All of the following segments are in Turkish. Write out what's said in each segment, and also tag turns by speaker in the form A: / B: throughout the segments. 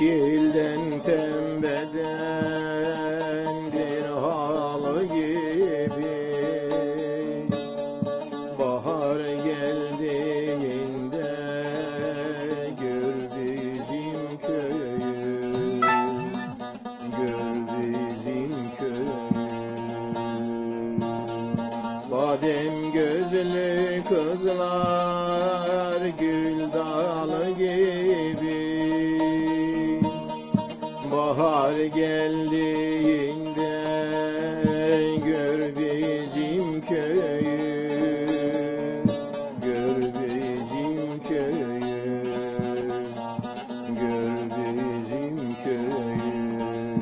A: Yeşilden pembeden bir halı gibi. Bahar geldiğinde gör bizim köyü Gör bizim köyü. Badem gözlü kızlar gül dalı gibi Bahar geldiğinde gör bizim köyü Gör bizim köyü Gör bizim köyü.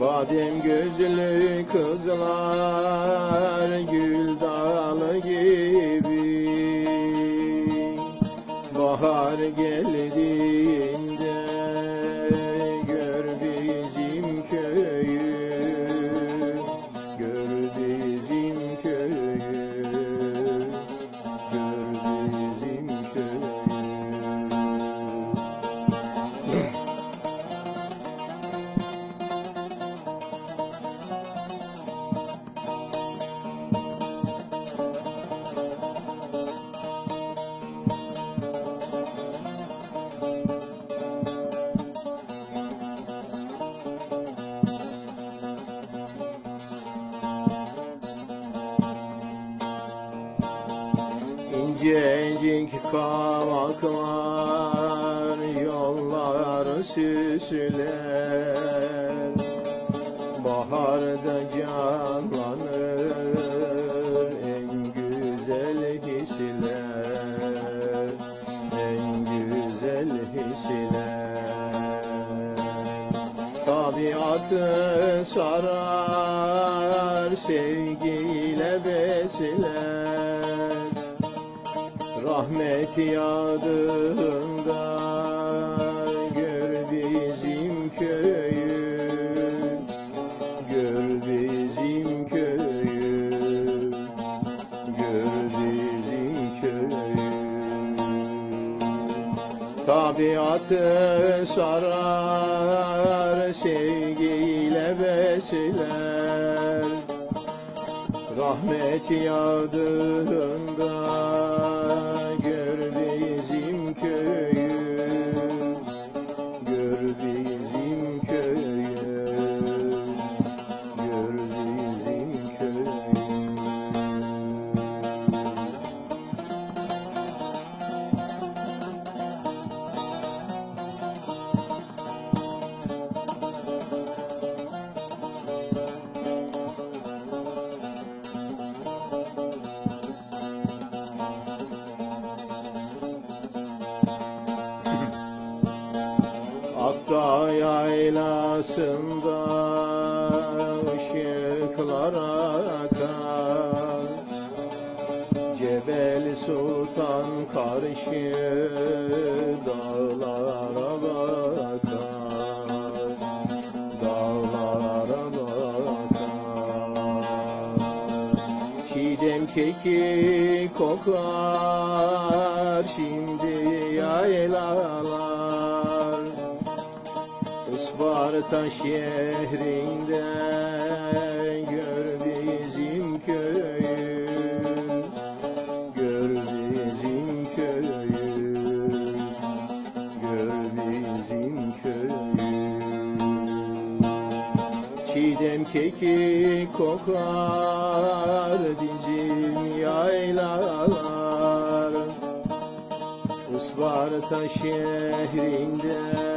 A: Badem gözlü kızlar gül dalı gibi Bahar geldiğinde İncecik kavaklar yolları süsler. Baharda canlanır en güzel hisler En güzel hisler Tabiatı sarar sevgiyle besler Rahmet yağdığında gör bizim köyü. Gör bizim köyü. Gör bizim köyü. Tabiatı sarar sevgiyle besler. Rahmet yağdığında yaylasında ışıklar akar Cebel Sultan karşı dağlara bakar Dağlara bakar. Çiğdem keki kokar şimdi yaylalar Isparta şehrinde gör bizim köyü. Gör bizim köyü. Gör bizim köyü. Çiğdem keki kokar bizim yaylalar. Isparta şehrinde